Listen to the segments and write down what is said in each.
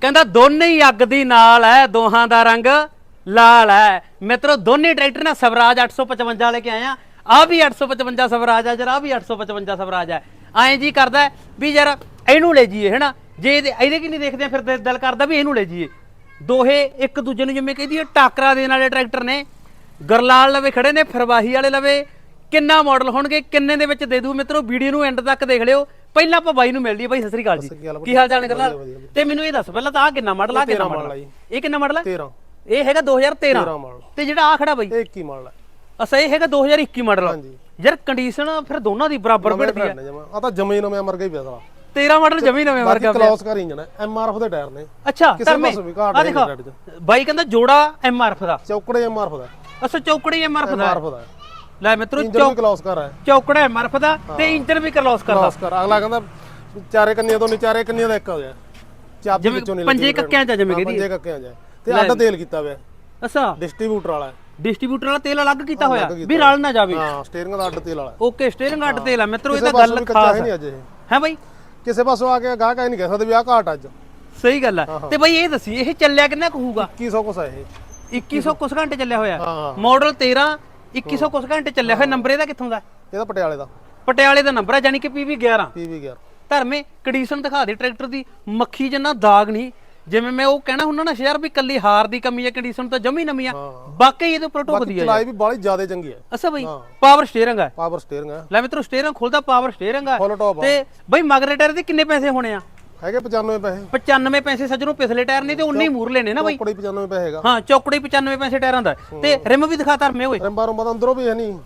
ਕਹਿੰਦਾ ਦੋਨੇ ਹੀ ਅੱਗ ਦੀ ਨਾਲ ਹੈ ਦੋਹਾਂ ਦਾ ਰੰਗ ਲਾਲ ਹੈ ਮਿੱਤਰੋ ਦੋਨੇ ਟਰੈਕਟਰ ਨਾ ਸਵਰਾਜ 855 ਲੈ ਕੇ ਆਇਆ। ਆ ਵੀ 855 ਸਵਰਾਜ ਆ ਜਰਾ ਆ ਵੀ 855 ਸਵਰਾਜ ਹੈ ਐਂ ਜੀ ਕਰਦਾ ਵੀ ਯਾਰ ਇਹਨੂੰ ਲੈ ਜੀਏ ਹੈਨਾ? ਜੇ ਇਹਦੇ ਇਹਦੇ ਕੀ ਨਹੀਂ ਦੇਖਦੇ ਫਿਰ ਦਿਲ- ਦਿਲ ਕਰਦਾ ਵੀ ਇਹਨੂੰ ਲੈ ਜੀਏ ਦੋਹੇ ਇੱਕ ਦੂਜੇ ਨੂੰ ਜਿਵੇਂ ਕਹਿੰਦੀ ਟਾਕਰਾ ਦੇਣ ਵਾਲੇ ਟਰੈਕਟਰ ਨੇ। ਗਰਲਾਲ ਲਵੇ ਖੜੇ ਨੇ, ਫਰਵਾਹੀ ਵਾਲੇ ਲਵੇ। ਕਿੰਨਾ ਮਾਡਲ ਹੋਣਗੇ, ਕਿੰਨੇ ਦੇ ਵਿੱਚ ਦੇ ਦੂ ਮਿੱਤਰੋ? ਵੀਡੀਓ ਨੂੰ ਐਂਡ ਤੱਕ ਦੇਖ ਲਿਓ। ਪਹਿਲਾਂ ਆਪਾਂ ਬਾਈ ਨੂੰ ਮਿਲ ਲਈਏ ਬਾਈ ਸਤਿ ਸ੍ਰੀ ਅਕਾਲ ਜੀ। ਕੀ ਹਾਲ ਚਾਲ ਨੇ ਵਧੀਆ। ਤੇ ਮੈਨੂੰ ਇਹ ਦੱਸ ਪਹਿਲਾਂ ਤਾਂ ਆ ਕਿੰਨਾ ਮਾਡਲ ਆ ਕਿੰਨਾ ਮਾਡਲ? ਆ। ਇਹ ਕਿੰਨਾ ਮਾਡਲ ਹੈ 13 ਇਹ ਹੈਗਾ 2013 13 ਮਾਡਲ। ਤੇ ਜਿਹੜਾ ਆ ਖੜਾ ਬਾਈ? ਇਹ 21 ਮਾਡਲ ਹੈ ਅਸਾ ਇਹ ਹੈਗਾ 2021 ਮਾਡਲ। ਹਾਂਜੀ। ਯਾਰ ਕੰਡੀਸ਼ਨ ਫਿਰ ਦੋਨਾਂ ਦੀ ਬਰਾਬਰ ਹੈ ਨੇ ਜਮਾ। ਆ ਤਾਂ ਜਮੇ ਨਵੇਂ ਮਰ ਗਈ ਪਿਆ ਸਾਲਾ। 13 ਮਾਡਲ ਜਮੀ ਨਵੇਂ ਵਰਗਾ ਪਿਆ। ਕਲੌਸ ਕਰ ਇੰਜਨ ਹੈ ਐਮਆਰਐਫ ਦੇ ਟਾਇਰ ਨੇ। ਅੱਛਾ ਕਿਸੇ ਪਾਸੋਂ ਵੀ ਘਾਟ ਆ ਨਹੀਂ। ਬਾਈ ਕਹਿੰਦਾ ਜੋੜਾ ਐਮਆਰਐਫ ਦਾ। ਚੌਕੜੇ ਐਮਆਰਐਫ ਦਾ। ਅਸਾ ਚੌਕੜੀ ਐਮਆਰਐਫ ਦਾ। ਐਮਆਰਐਫ ਦਾ। ਲੈ ਮਿੱਤਰੋ ਇੰਜਨ ਵੀ ਕਲੌਸ ਕਰ ਹੈ ਚੌਕੜਾ ਐਮਆਰਐਫ ਦਾ ਤੇ ਇੰਜਨ ਵੀ ਕਰਲੋਸ ਕਰਦਾ। ਕਲੌਸ ਕਰ। ਅਗਲਾ ਕਹਿੰਦਾ ਚਾਰੇ ਕੰਨੀਆਂ ਤੋਂ ਨਹੀਂ ਚਾਰੇ ਕੰਨੀਆਂ ਦਾ ਇੱਕ ਹੋ ਗਿਆ। ਚਾਬੀ ਵਿੱਚੋਂ ਨਹੀਂ ਪੰਜੇ ਕੱਕਿਆਂ ਚ ਆ ਜਿਵੇਂ ਹਾਂ, ਕਹਿੰਦੀ ਪੰਜੇ ਕੱਕਿਆਂ ਚ ਤੇ ਅੱਡ ਤੇਲ ਕੀਤਾ ਹੋਇਆ। ਅੱਛਾ। ਡਿਸਟ੍ਰੀਬਿਊਟਰ ਵਾਲਾ। ਹੈ। ਡਿਸਟ੍ਰੀਬਿਊਟਰ ਵਾਲਾ ਤੇਲ ਅਲੱਗ ਕੀਤਾ ਹੋਇਆ। ਵੀ ਰਲ ਨਾ ਜਾਵੇ। ਹਾਂ ਸਟੀਅਰਿੰਗ ਦਾ ਅੱਡ ਤੇਲ ਵਾਲਾ। ਹੈ। ਓਕੇ ਸਟੀਅਰਿੰਗ ਅੱਡ ਤੇਲ ਆ। ਮਿੱਤਰੋ ਇਹ ਕਿਸੇ ਤਾਂ ਗੱਲ ਖਾਸ ਹੈ ਹੈ। ਹੈ ਬਾਈ? ਕਿਸੇ ਪਾਸੋਂ ਆ ਕੇ ਗਾਹ ਕਾ ਨਹੀਂ ਕਹਿ ਸਕਦੇ ਵੀ ਆਹ ਘਾਟ ਅੱਜ। ਸਹੀ ਗੱਲ ਹੈ ਤੇ ਬਾਈ ਇਹ ਦੱਸੀ ਇਹ ਚੱਲਿਆ ਕਿੰਨਾ ਕੁ ਹੋਊਗਾ? 2100 ਕੁਛ ਹੈ ਇਹ। 2100 ਕੁਸ ਘੰਟੇ ਚੱਲਿਆ ਹੋਇਆ। ਹਾਂ। ਮਾਡਲ 13 2100 ਕੁਸ ਘੰਟੇ ਚੱਲਿਆ ਹੋਇਆ ਨੰਬਰ ਇਹਦਾ ਕਿੱਥੋਂ ਦਾ? ਇਹਦਾ ਪਟਿਆਲੇ ਦਾ। ਪਟਿਆਲੇ ਦਾ ਨੰਬਰ ਹੈ ਯਾਨੀ ਕਿ PV 11 ਪੀਵੀ ਗਿਆ ਧਰਮੇ ਕੰਡੀਸ਼ਨ ਦਿਖਾ ਦੇ ਟਰੈਕਟਰ ਦੀ ਮੱਖੀ ਜਿੰਨਾ ਦਾਗ ਨਹੀਂ। ਜਿਵੇਂ ਮੈਂ ਉਹ ਕਹਿਣਾ ਹੁੰਦਾ ਨਾ ਸ਼ੇਅਰ ਵੀ ਕੱਲੀ ਹਾਰ ਦੀ ਕਮੀ ਹੈ ਕੰਡੀਸ਼ਨ ਤਾਂ ਜਮੀ ਨਵੀਂ ਆ। ਵਾਕਈ ਇਹਦੇ ਉੱਪਰ ਢੁਕਦੀ ਹੈ ਚਲਾਈ ਵੀ ਬਾਲੀ ਜ਼ਿਆਦਾ ਚੰਗੀ ਹੈ ਅੱਛਾ ਬਈ ਪਾਵਰ ਸਟੀਅਰਿੰਗ ਹੈ ਪਾਵਰ ਸਟੀਅਰਿੰਗ ਹੈ ਲੈ ਮਿੱਤਰੋ ਸਟੀਅਰਿੰਗ ਖੁੱਲਦਾ ਪਾਵਰ ਸਟੀਅਰਿੰਗ ਹੈ ਤੇ ਬਈ ਮਗਰੇ ਟਾਇਰ ਦੇ ਕਿੰਨੇ ਪੈਸੇ ਹੋਣੇ ਆ? ਹੈਗੇ 95 ਪੈਸੇ? 95 ਪੈਸੇ ਸੱਜਣੋਂ ਪਿਛਲੇ ਟਾਇਰ ਨੇ ਤੇ 19 ਮੂਰ ਲੈਣੇ ਨਾ ਬਈ। ਕੋੜੀ 95 ਪੈਸੇ ਹੈਗਾ। ਹਾਂ ਚੌਕੜੀ 95 ਪੈਸੇ ਟਾਇਰਾਂ ਦਾ। ਹੈ। ਤੇ ਰਿਮ ਵੀ ਦਿਖਾ ਧਰਮੇ ਓਏ। ਰੰਬਾਂ ਰੰਬਾਂ ਦਾ ਅੰਦਰੋਂ ਵੀ ਹੈ ਨਹੀਂ।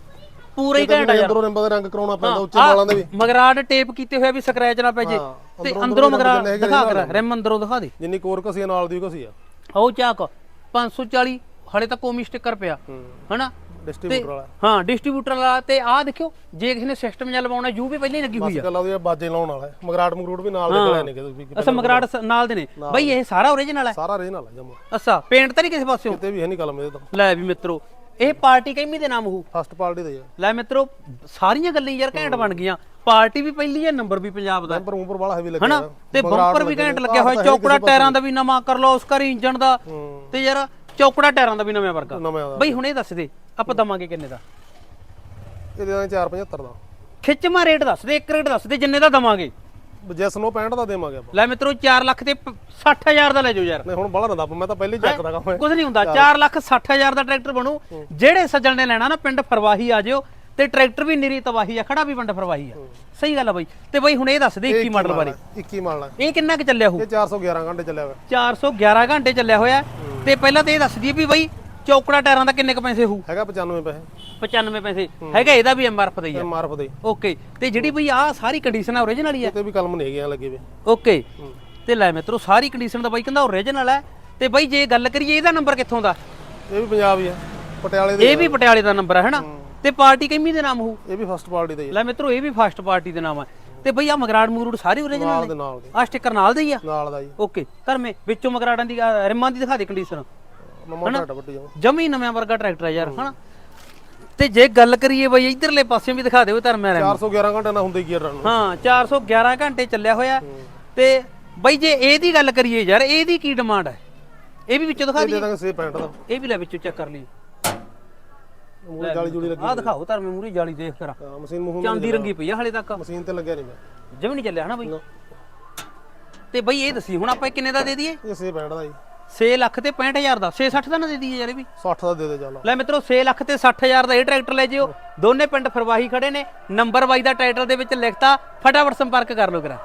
ਪੂਰਾ ਹੀ ਘੈਂਟ ਆ ਯਾਰ। ਅੰਦਰੋਂ ਰੰਬਾਂ ਦਾ ਰੰਗ ਕਰਾਉਣਾ ਪੈਂਦਾ ਉੱਚੇ ਵਾਲਾਂ ਦੇ ਵੀ। ਮਗਰਾੜ ਟੇਪ ਕੀਤੇ ਹੋਇਆ ਵੀ ਸਕ੍ਰੈਚ ਨਾ ਪੈ ਜੇ। ਹਾਂ, ਤੇ ਅੰਦਰੋਂ ਹੈਗੇ ਦਿਖਾ ਕਰ ਰਿਮ ਅੰਦਰੋਂ ਦਿਖਾ ਦੇ। ਜਿੰਨੀ ਕੋਰ ਕਸੀ ਨਾਲ ਦੀ ਕਸੀ ਆ ਉਹ ਚਾਕ 540 ਹਲੇ ਤਾਂ ਕੋਮੀ ਸਟicker ਪਿਆ। ਹਨਾ? ਡਿਸਟ੍ਰੀਬਿਊਟਰ ਵਾਲਾ। ਹਾਂ ਡਿਸਟ੍ਰੀਬਿਊਟਰ ਵਾਲਾ ਤੇ ਆਹ ਦੇਖਿਓ ਜੇ ਕਿਸੇ ਨੇ ਸਿਸਟਮ ਜਾਂ ਲਵਾਉਣਾ ਯੂ ਵੀ ਪਹਿਲਾਂ ਹੀ ਲੱਗੀ ਹੋਈ ਬਸ ਆ ਗੱਲ ਉਹਦੀ ਬਾਜੇ ਲਾਉਣ ਵਾਲਾ ਹੈ। ਮਗਰਾਟ ਮਗਰੂਟ ਵੀ ਨਾਲ ਦੇ ਗਲੇ ਨੇ ਕਿਤੇ ਅੱਛਾ ਮਗਰਾੜ ਸ- ਨਾਲ ਦੇ ਨੇ। ਬਈ ਇਹ ਸਾਰਾ ਓਰੀਜਨਲ ਹੈ। ਸਾਰਾ ਰੀਜਨਲ ਹੈ ਜਮਾ। ਅੱਛਾ ਪੇਂਟ ਤਾਂ ਨਹੀਂ ਕਿਸੇ ਪਾਸਿਓਂ? ਕਿਤੇ ਵੀ ਹੈ ਨਹੀਂ ਕਲਮ ਇਹਦੇ ਤਾਂ। ਲੈ ਵੀ ਮਿੱਤਰੋ ਇਹ ਪਾਰਟੀ ਕਿੰਮੀ ਦੇ ਨਾਮ ਹੋਊ ਫਸਟ ਪਾਰਟੀ ਦੇ ਲੈ ਮਿੱਤਰੋ ਸਾਰੀਆਂ ਗੱਲਾਂ ਯਾਰ ਘੈਂਟ ਬਣ ਗਈਆਂ। ਪਾਰਟੀ ਵੀ ਪਹਿਲੀ ਹੈ ਨੰਬਰ ਵੀ ਪੰਜਾਬ ਦਾ। ਬੈਂਪਰ ਉੱਪਰ ਵਾਲਾ ਹੈਵੀ ਲੱਗਿਆ ਹਨਾ। ਤੇ ਮਗਰਾਟ ਬੰਪਰ ਵੀ ਘੈਂਟ ਲੱਗਿਆ ਹੋਇਆ ਹੈ ਚੌਕੜਾ ਟਾਇਰਾਂ ਦਾ ਵੀ ਨਵਾਂ ਕਰ ਲਓ ਉਸ ਕਰ ਇੰਜਨ ਦਾ। ਹੂੰ। ਤੇ ਯਾਰ ਚੌਕੜਾ ਟਾਇਰਾਂ ਦਾ ਵੀ ਨਵੇਂ ਵਰਗਾ। ਬਈ ਹੁਣ ਇਹ ਦੱਸ ਦੇ ਆਪਾਂ ਦਵਾਂਗੇ ਕਿੰਨੇ ਦਾ? ਇਹਦੇ ਨਾਲ 475 ਦਾ। ਖਿੱਚਮਾ ਰੇਟ ਦੱਸ ਦੇ ਇੱਕ ਰੇਟ ਦੱਸ ਦੇ ਜਿੰਨੇ ਦਾ ਦਵਾਂਗੇ। ਜੈਸ ਨੂੰ 65 ਦਾ ਦੇਵਾਂਗੇ ਆਪਾਂ। ਲੈ ਮਿੱਤਰੋ 4 ਲੱਖ ਤੇ 60000 ਦਾ ਲੈ ਜਾਓ ਯਾਰ। ਨਹੀਂ ਹੁਣ ਨਾ ਦੱਬ ਮੈਂ ਤਾਂ ਪਹਿਲੇ ਹੀ? ਚੱਕਦਾ ਕੰਮ ਕੁਝ ਨਹੀਂ ਹੁੰਦਾ 4 ਲੱਖ 60000 ਦਾ ਟਰੈਕਟਰ ਬਣੂ। ਜਿਹੜੇ ਸੱਜਣ ਨੇ ਲੈਣਾ ਨਾ ਪਿੰਡ ਫਰਵਾਹੀ ਆ ਜਿਓ। ਤੇ ਟਰੈਕਟਰ ਵੀ ਨਿਰੀ ਤਬਾਹੀ ਆ ਖੜਾ ਵੀ ਪਿੰਡ ਫਰਵਾਹੀ ਆ। ਸਹੀ ਗੱਲ ਆ ਬਾਈ। ਤੇ ਬਾਈ ਹੁਣ ਇਹ ਦੱਸ ਦੇ 21 ਮਾਡਲ ਬਾਰੇ। 21 ਮਾਡਲ ਇਹ ਕਿੰਨਾ ਕੁ ਚੱਲਿਆ ਹੋਊ? ਇਹ 411 ਘੰਟੇ ਚੱਲਿਆ ਹੋਇਆ। 411 ਘੰਟੇ ਚੱਲਿਆ ਹੋਇਆ। ਤੇ ਪਹਿਲਾਂ ਤੇ ਇਹ ਦੱਸ ਦਈਏ ਵੀ ਬਾਈ ਚੌਕੜਾ ਟਾਇਰਾਂ ਦਾ ਕਿੰਨੇ ਕ ਪੈਸੇ ਹੋਊ? ਹੈਗਾ 95 ਪੈਸੇ। 95 ਪੈਸੇ। ਹੈਗਾ ਇਹਦਾ ਵੀ ਐਮਆਰਐਫ ਦਾ ਹੀ ਆ? ਐਮਆਰਐਫ ਦੇ ਓਕੇ ਤੇ ਜਿਹੜੀ ਬਈ ਆ ਸਾਰੀ ਕੰਡੀਸ਼ਨ ਆ ਓਰੀਜਨਲ ਹੀ ਆ? ਕਿਤੇ ਵੀ ਕਲਮ ਨਹੀਂ ਹੈਗੇ ਲੱਗੇ ਵੇ। ਓਕੇ ਤੇ ਲੈ ਮਿੱਤਰੋ ਸਾਰੀ ਕੰਡੀਸ਼ਨ ਦਾ ਬਾਈ ਕਹਿੰਦਾ ਓਰੀਜਨਲ ਹੈ ਤੇ ਬਾਈ ਜੇ ਗੱਲ ਕਰੀਏ ਇਹਦਾ ਨੰਬਰ ਕਿੱਥੋਂ ਦਾ? ਇਹ ਵੀ ਪੰਜਾਬ ਹੀ ਹੈ ਪਟਿਆਲੇ ਦੇ ਇਹ ਵੀ ਪਟਿਆਲੇ ਦਾ ਨੰਬਰ ਹੈ ਹਨਾ? ਤੇ ਪਾਰਟੀ ਕਿੰਮੀ ਦੇ ਨਾਮ ਹੋਊ? ਇਹ ਵੀ ਫਸਟ ਪਾਰਟੀ ਦੇ ਹੀ ਹੈ। ਲੈ ਮਿੱਤਰੋ ਇਹ ਵੀ ਫਸਟ ਪਾਰਟੀ ਦੇ ਨਾਮ ਹੈ ਤੇ ਬਈ ਆ ਮਗਰਾੜ ਮੂਰੂੜ ਸਾਰੇ ਨਾਲ ਓਰੀਜਨਲ ਦੇ ਨੇ ਨਾਲ ਦੇ। ਆ ਸਟicker ਨਾਲ ਦੇ ਹੀ ਆ? ਨਾਲ ਦਾ ਜੀ ਓਕੇ ਧਰਮੇ ਵਿੱਚੋਂ ਮਗਰਾੜਾਂ ਦੀ ਆਹ ਰਿਮਾਂ ਦੀ ਦਿਖਾ ਦੇ ਕੰਡੀਸ਼ਨ ਮਮਾ ਜਾਓ। ਜਮੀ ਨਵੇਂ ਵਰਗਾ ਟਰੈਕਟਰ ਹੈ ਯਾਰ ਹਨਾ? ਤੇ ਜੇ ਗੱਲ ਕਰੀਏ ਬਈ ਇਧਰਲੇ ਪਾਸੇ ਵੀ ਦਿਖਾ ਦਿਓ ਧਰਮੇ ਰਿਮ 411 ਘੰਟੇ ਨਾਲ ਹੁੰਦੇ ਕੀ ਰਨ ਹਾਂ 411 ਘੰਟੇ ਚੱਲਿਆ ਹੋਇਆ। ਤੇ ਬਈ ਜੇ ਇਹਦੀ ਗੱਲ ਕਰੀਏ ਯਾਰ ਇਹਦੀ ਕੀ ਡਿਮਾਂਡ ਹੈ ਇਹ ਵੀ ਵਿੱਚੋਂ ਦਿਖਾ ਦੇ ਦਈਏ। ਦਾਂਗੇ 665 ਦਾ। ਇਹ ਵੀ ਲੈ ਵਿੱਚੋਂ ਚੈੱਕ ਕਰ ਲਈ ਮੂਰੇ ਜਾਲੀ ਜੁਲੀ ਲੱਗੀ ਆਹ ਦਿਖਾਓ ਧਰਮੇ ਮੂਰੀ ਜਾਲੀ ਦੇਖ ਕਰਾ। ਹਾਂ, ਮਸ਼ੀਨ ਮੂੰਹ ਚਾਂਦੀ ਰੰਗੀ ਪਈ ਆ ਹਲੇ ਤੱਕ। ਮਸ਼ੀਨ ਤੇ ਲੱਗਿਆ ਨਹੀਂ ਮੈਂ। ਜਮੀ ਨਹੀਂ ਚੱਲਿਆ ਹਨਾ ਬਈ? ਤੇ ਬਈ ਇਹ ਦੱਸੀ ਹੁਣ ਆਪਾਂ ਇਹ ਕਿੰਨੇ ਦਾ ਦੇ ਦਈਏ? ਇਹ 665 ਦਾ ਜੀ। 6 ਲੱਖ ਤੇ 65000 ਦਾ 660 ਦਾ ਨਾ ਦੇ ਦਈਏ ਯਾਰ ਇਹ ਵੀ। 60 ਦਾ ਦੇ ਦੇ ਚੱਲ। ਲੈ ਮਿੱਤਰੋ 6 ਲੱਖ ਤੇ 60000 ਦਾ ਇਹ ਟਰੈਕਟਰ ਲੈ ਜਿਓ। ਦੋਨੇ ਪਿੰਡ ਫਰਵਾਹੀ ਖੜੇ ਨੇ। ਨੰਬਰ ਬਾਈ ਦਾ ਟਾਈਟਲ ਦੇ ਵਿੱਚ ਲਿਖਤਾ ਫਟਾਫਟ ਸੰਪਰਕ ਕਰ ਲਓ ਕਰਾ